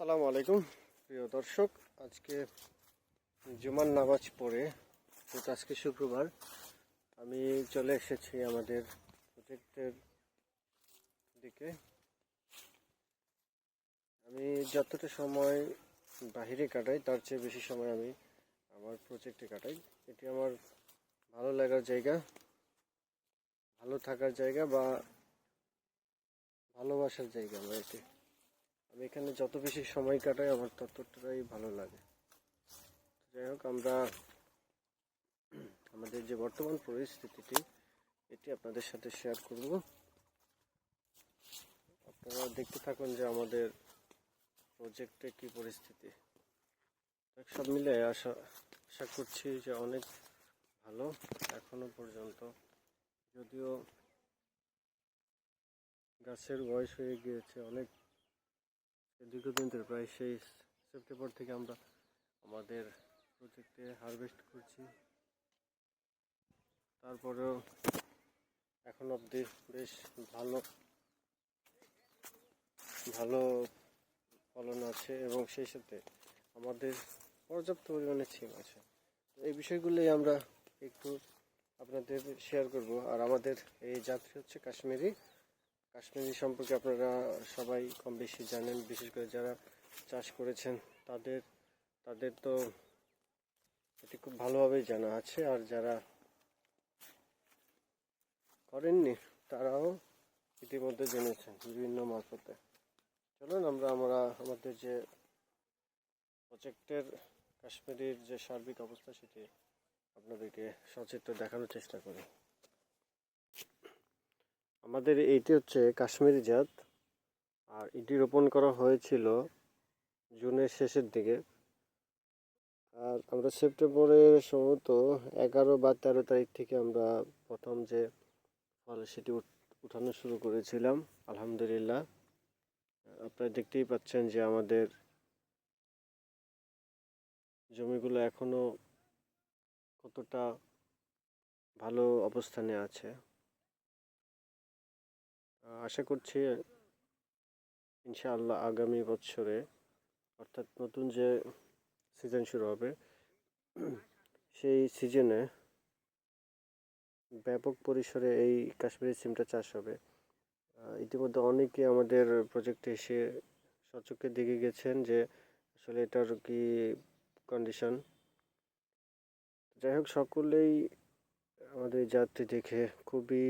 আসসালামু আলাইকুম। প্রিয় দর্শক, আজকে জুমার নামাজ পড়ে আজকে শুক্রবার। আমি চলে এসেছি আমাদের প্রজেক্টের দিকে। আমি যতটা সময় বাহিরে কাটাই, তার চেয়ে বেশি সময় আমি আমার প্রজেক্টে কাটাই। এটি আমার ভালো লাগার জায়গা, ভালো থাকার জায়গা বা ভালোবাসার জায়গা আমার এটি। আমি এখানে যত বেশি সময় কাটাই, আমার ততটাই ভালো লাগে। যাই হোক, আমরা আমাদের যে বর্তমান পরিস্থিতিটি, এটি আপনাদের সাথে শেয়ার করব। আপনারা দেখতে থাকুন যে আমাদের প্রজেক্টে কি পরিস্থিতি। সব মিলে আশা আশা করছি যে অনেক ভালো এখনও পর্যন্ত। যদিও গাছের বয়স হয়ে গিয়েছে অনেক দীর্ঘদিন ধরে প্রায় সেই সেপ্টেম্বর থেকে আমরা আমাদের প্রজেক্টে হারভেস্ট করছি। তারপরেও এখন অবধি বেশ ভালো ভালো ফলন আছে এবং সেই সাথে আমাদের পর্যাপ্ত পরিমাণে ছিম আছে। এই বিষয়গুলোই আমরা একটু আপনাদের শেয়ার করব। আর আমাদের এই যাত্রী হচ্ছে কাশ্মীরি। কাশ্মীরি সম্পর্কে আপনারা সবাই কম বেশি জানেন, বিশেষ করে যারা চাষ করেছেন, তাদের তাদের তো এটি খুব ভালোভাবেই জানা আছে। আর যারা করেননি, তারাও ইতিমধ্যে জেনেছেন বিভিন্ন মারফতে। চলুন আমরা আমরা আমাদের যে প্রজেক্টের কাশ্মীরের যে সার্বিক অবস্থা, সেটি আপনাদেরকে সচিত্র দেখানোর চেষ্টা করি। আমাদের এইটি হচ্ছে কাশ্মীরি জাত। আর এটি রোপণ করা হয়েছিল জুনের শেষের দিকে। আর আমরা সেপ্টেম্বরের সম্ভবত এগারো বা তেরো তারিখ থেকে আমরা প্রথম যে ফল সেটি উঠ- উঠানো শুরু করেছিলাম, আলহামদুলিল্লাহ। আপনারা দেখতেই পাচ্ছেন যে আমাদের জমিগুলো এখনও কতটা ভালো অবস্থানে আছে। আশা করছি ইনশাআল্লাহ আগামী বছরে, অর্থাৎ নতুন যে সিজন শুরু হবে, সেই সিজনে ব্যাপক পরিসরে এই কাশ্মীরি সিমটা চাষ হবে। ইতিমধ্যে অনেকে আমাদের প্রজেক্টে এসে সচক্ষে দেখে গেছেন যে আসলে এটার কি কন্ডিশন যাই হোক, সকলেই আমাদের যাত্রী দেখে খুবই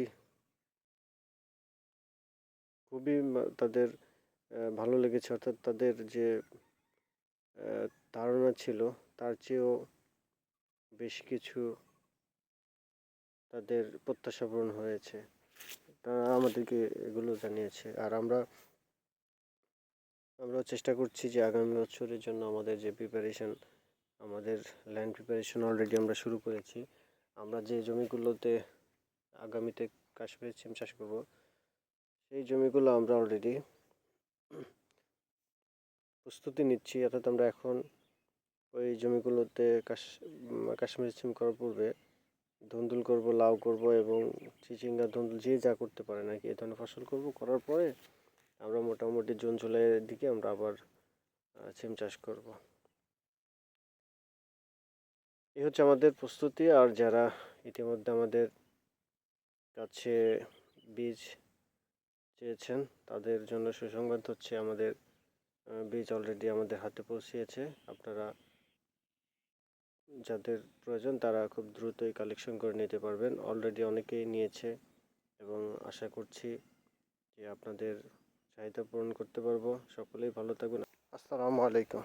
খুবই তাদের ভালো লেগেছে। অর্থাৎ তাদের যে ধারণা ছিল, তার চেয়েও বেশ কিছু তাদের প্রত্যাশা পূরণ হয়েছে। তারা আমাদেরকে এগুলো জানিয়েছে। আর আমরা আমরা চেষ্টা করছি যে আগামী বছরের জন্য আমাদের যে প্রিপারেশন আমাদের ল্যান্ড প্রিপারেশন অলরেডি আমরা শুরু করেছি। আমরা যে জমিগুলোতে আগামীতে কাশ্মীর সিম চাষ করব সেই জমিগুলো আমরা অলরেডি প্রস্তুতি নিচ্ছি। অর্থাৎ আমরা এখন ওই জমিগুলোতে কাশ উম, কাশ্মীর সিম করার পূর্বে ধুন্দুল করব লাউ করব এবং চিচিঙ্গা ধুন্দুল যে যা করতে পারে নাকি এই ধরনের ফসল করব। করার পরে আমরা মোটামুটি জুন জুলাইয়ের দিকে আমরা আবার সিম চাষ করব। এই হচ্ছে আমাদের প্রস্তুতি। আর যারা ইতিমধ্যে আমাদের কাছে বীজ চেয়েছেন। তাদের জন্য সুসংবাদ হচ্ছে আমাদের বীজ অলরেডি আমাদের হাতে পৌঁছিয়েছে। আপনারা যাদের প্রয়োজন তারা খুব দ্রুতই কালেকশন করে নিতে পারবেন। অলরেডি অনেকেই নিয়েছে এবং আশা করছি যে আপনাদের চাহিদা পূরণ করতে পারব। সকলেই ভালো থাকবেন আসসালামু আলাইকুম।